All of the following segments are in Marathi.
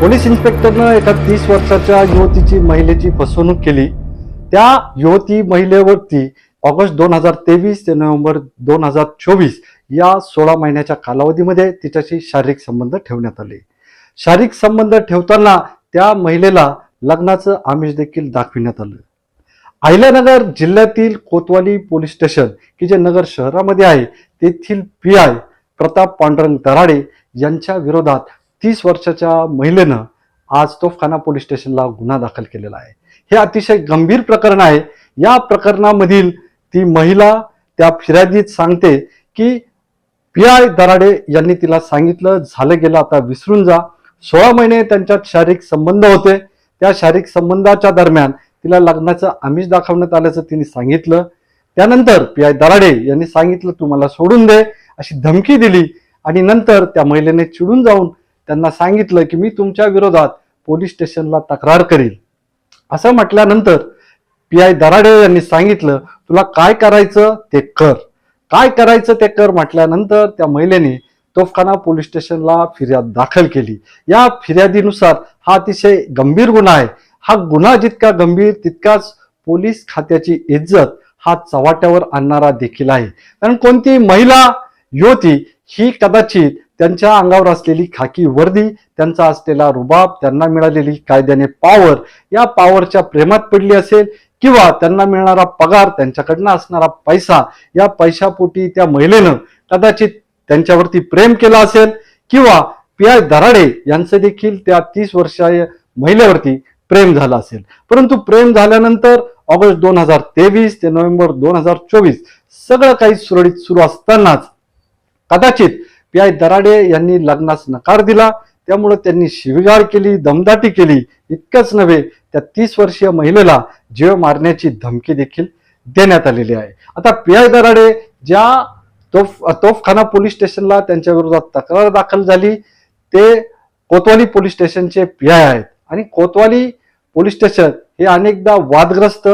पोलीस इन्स्पेक्टरनं एका तीस वर्षाच्या युवतीची महिलेची फसवणूक केली. त्या युवती महिलेवरती ऑगस्ट दोन हजार तेवीस ते नोव्हेंबर दोन हजार चोवीस या सोळा महिन्याच्या कालावधीमध्ये तिच्याशी शारीरिक संबंध ठेवण्यात आले. शारीरिक संबंध ठेवताना त्या महिलेला लग्नाचं आमिष देखील दाखविण्यात आलं. अहिल्यानगर जिल्ह्यातील कोतवाली पोलीस स्टेशन की जे नगर शहरामध्ये आहे तेथील पी आय प्रताप पांडुरंग दराडे यांच्या विरोधात तीस वर्षाच्या महिलेनं आज तोफखाना पोलीस स्टेशनला गुन्हा दाखल केलेला आहे. हे अतिशय गंभीर प्रकरण आहे. या प्रकरणामधील ती महिला त्या फिर्यादीत सांगते की पी आय दराडे यांनी तिला सांगितलं झालं गेलं आता विसरून जा. सोळा महिने त्यांच्यात शारीरिक संबंध होते. त्या शारीरिक संबंधाच्या दरम्यान तिला लग्नाचं आमिष दाखवण्यात आल्याचं तिने सांगितलं. त्यानंतर पी आय दराडे यांनी सांगितलं तू मला सोडून दे अशी धमकी दिली आणि नंतर त्या महिलेने चिडून जाऊन त्यांना सांगितलं की मी तुमच्या विरोधात पोलीस स्टेशनला तक्रार करील असं म्हटल्यानंतर पी आय दराडे यांनी सांगितलं तुला काय करायचं ते कर. काय करायचं ते कर? म्हटल्यानंतर त्या महिलेने तोफखाना पोलीस स्टेशनला फिर्याद दाखल केली. या फिर्यादीनुसार हा अतिशय गंभीर गुन्हा आहे. हा गुन्हा जितका गंभीर तितकाच पोलीस खात्याची इज्जत हा चव्हाट्यावर आणणारा देखील आहे. कारण कोणती महिला युवती ही कदाचित त्यांच्या अंगावर असलेली खाकी वर्दी त्यांचा असलेला रुबाब त्यांना मिळालेली कायद्याने पॉवर या पॉवरच्या प्रेमात पडली असेल किंवा त्यांना मिळणारा पगार त्यांच्याकडनं असणारा पैसा या पैशापोटी त्या महिलेनं कदाचित त्यांच्यावरती प्रेम केलं असेल किंवा पी आय दराडे यांचं देखील त्या तीस वर्षीय महिलेवरती प्रेम झालं असेल. परंतु प्रेम झाल्यानंतर ऑगस्ट दोन हजार तेवीस ते नोव्हेंबर दोन हजार चोवीस सगळं काही सुरळीत सुरू असतानाच कदाचित पी आय दराडे यांनी लग्नास नकार दिला. त्यामुळे त्यांनी शिवीगाळ केली दमदाटी केली. इतकंच नव्हे त्या तीस वर्षीय महिलेला जीव मारण्याची धमकी देखील देण्यात आलेली आहे. आता पी आय दराडे ज्या तोफ तोफखाना पोलीस स्टेशनला त्यांच्या विरोधात तक्रार दाखल झाली ते कोतवाली पोलीस स्टेशनचे पी आय आहेत. आणि कोतवाली पोलीस स्टेशन हे अनेकदा वादग्रस्त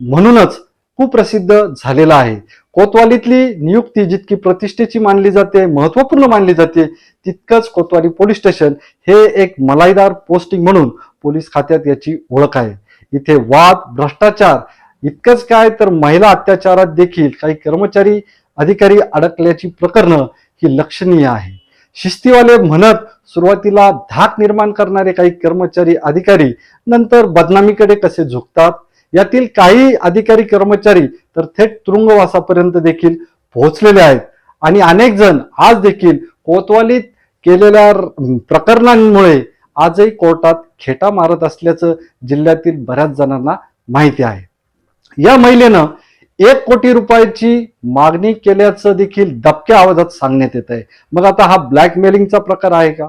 म्हणूनच कुप्रसिद्ध झालेलं आहे. कोतवालीतली नियुक्ती जितकी प्रतिष्ठेची मानली जाते महत्त्वपूर्ण मानली जाते तितकंच कोतवाली पोलीस स्टेशन हे एक मलाईदार पोस्टिंग म्हणून पोलीस खात्यात याची ओळख आहे. इथे वाद भ्रष्टाचार इतकंच काय तर महिला अत्याचारात देखील काही कर्मचारी अधिकारी अडकल्याची प्रकरणं ही लक्षणीय आहे. शिस्तीवाले म्हणत सुरुवातीला धाक निर्माण करणारे काही कर्मचारी अधिकारी नंतर बदनामीकडे कसे झुकतात? यातील काही अधिकारी कर्मचारी तर थेट तुरुंगवासापर्यंत देखील पोहोचलेले आहेत. आणि अनेक जण आज देखील कोतवालीत केलेल्या प्रकरणांमुळे आजही कोर्टात खेटा मारत असल्याचं जिल्ह्यातील बऱ्याच जणांना माहिती आहे. या महिलेनं एक कोटी रुपयाची मागणी केल्याचं देखील दबक्या आवाजात सांगण्यात येत आहे. मग आता हा ब्लॅकमेलिंगचा प्रकार आहे का?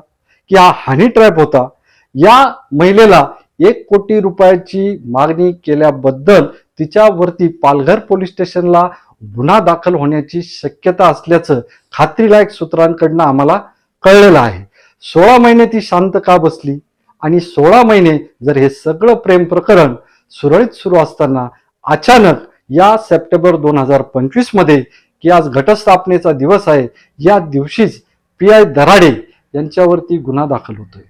की हा हनी ट्रॅप होता? या महिलेला एक कोटी रुपयाची मागणी केल्याबद्दल तिच्यावरती पालघर पोलीस स्टेशनला गुन्हा दाखल होण्याची शक्यता असल्याचं खात्रीलायक सूत्रांकडनं आम्हाला कळलेलं आहे. सोळा महिने ती शांत का बसली? आणि सोळा महिने जर हे सगळं प्रेम प्रकरण सुरळीत सुरू असताना अचानक या सप्टेंबर दोन हजार पंचवीसमध्ये की आज घटस्थापनेचा दिवस आहे या दिवशीच पी आय दराडे यांच्यावरती गुन्हा दाखल होतोय.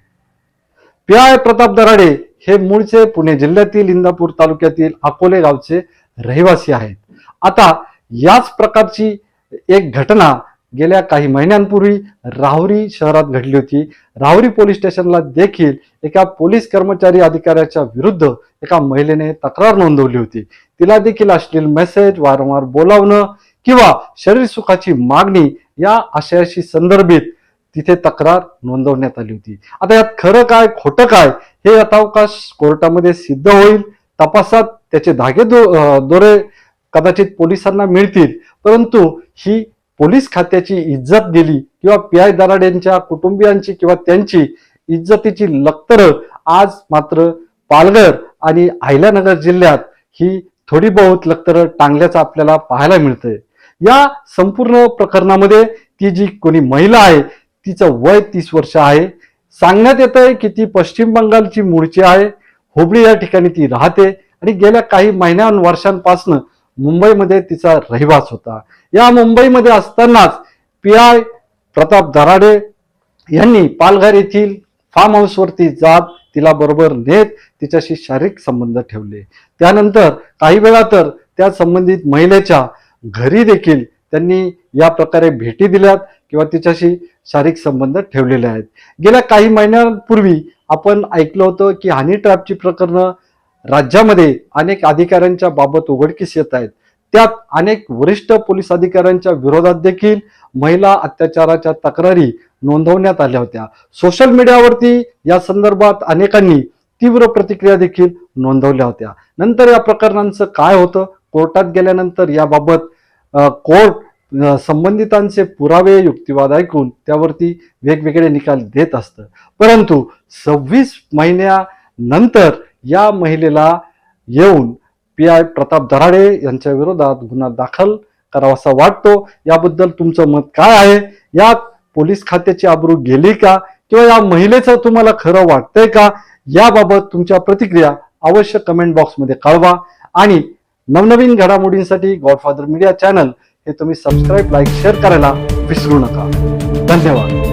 पी आय प्रताप दराडे हे मूळचे पुणे जिल्ह्यातील इंदापूर तालुक्यातील अकोले गावचे रहिवासी आहेत. आता याच प्रकारची एक घटना गेल्या काही महिन्यांपूर्वी राहुरी शहरात घडली होती. राहुरी पोलीस स्टेशनला देखील एका पोलीस कर्मचारी अधिकाऱ्याच्या विरुद्ध एका महिलेने तक्रार नोंदवली होती. तिला देखील अश्लील मेसेज वारंवार बोलावणं किंवा शरीर सुखाची मागणी या आशयाशी संदर्भित तिथे तक्रार नोंदवण्यात आली होती. आता यात खरं काय खोटं काय हे आता अवकाश कोर्टामध्ये सिद्ध होईल. तपासात त्याचे धागे दो- दोरे कदाचित पोलिसांना मिळतील. परंतु ही पोलीस खात्याची इज्जत गेली किंवा पी आय दराडेंच्या कुटुंबियांची किंवा त्यांची इज्जतीची लक्तरं आज मात्र पालघर आणि अहिल्यानगर जिल्ह्यात ही थोडी बहुत लक्तरं टांगल्याचं आपल्याला पाहायला मिळतंय. या संपूर्ण प्रकरणामध्ये ती जी कोणी महिला आहे तिचं वय तीस वर्ष आहे. सांगण्यात येत आहे की ती पश्चिम बंगालची मूळची आहे. हुबळी या ठिकाणी ती राहते आणि गेल्या काही महिन्यां वर्षांपासून मुंबईमध्ये तिचा रहिवास होता. या मुंबईमध्ये असतानाच पी आय प्रताप दराडे यांनी पालघर येथील फार्म हाऊसवरती जात तिला बरोबर नेत तिच्याशी शारीरिक संबंध ठेवले. त्यानंतर काही वेळा तर त्या संबंधित महिलेच्या घरी देखील त्यांनी या प्रकारे भेटी दिल्यात. किंवा तिच्याशी शारीरिक संबंध ठेवलेले आहेत. गेल्या काही महिन्यांपूर्वी आपण ऐकलं होतं की हनी ट्रॅपची प्रकरणं राज्यामध्ये अनेक अधिकाऱ्यांच्या बाबत उघडकीस येत आहेत. त्यात अनेक वरिष्ठ पोलीस अधिकाऱ्यांच्या विरोधात देखील महिला अत्याचाराच्या तक्रारी नोंदवण्यात आल्या होत्या. सोशल मीडियावरती या संदर्भात अनेकांनी तीव्र प्रतिक्रिया देखील नोंदवल्या होत्या. नंतर या प्रकरणांचं काय होतं? कोर्टात गेल्यानंतर याबाबत कोर्ट संबंधितांचे पुरावे युक्तिवाद ऐकून त्यावरती वेगवेगळे निकाल देत असतं. परंतु सव्वीस महिन्यानंतर या महिलेला येऊन पी आय प्रताप दराडे यांच्या विरोधात गुन्हा दाखल करावासा वाटतो. याबद्दल तुमचं मत काय आहे? यात पोलीस खात्याची आबरू गेली का? किंवा या महिलेचं तुम्हाला खरं वाटतंय का? याबाबत तुमच्या प्रतिक्रिया अवश्य कमेंट बॉक्समध्ये कळवा. आणि नवनवीन घडामोडींसाठी गॉडफादर मीडिया चॅनल हे तुम्ही सबस्क्राईब लाईक शेअर करायला विसरू नका. धन्यवाद.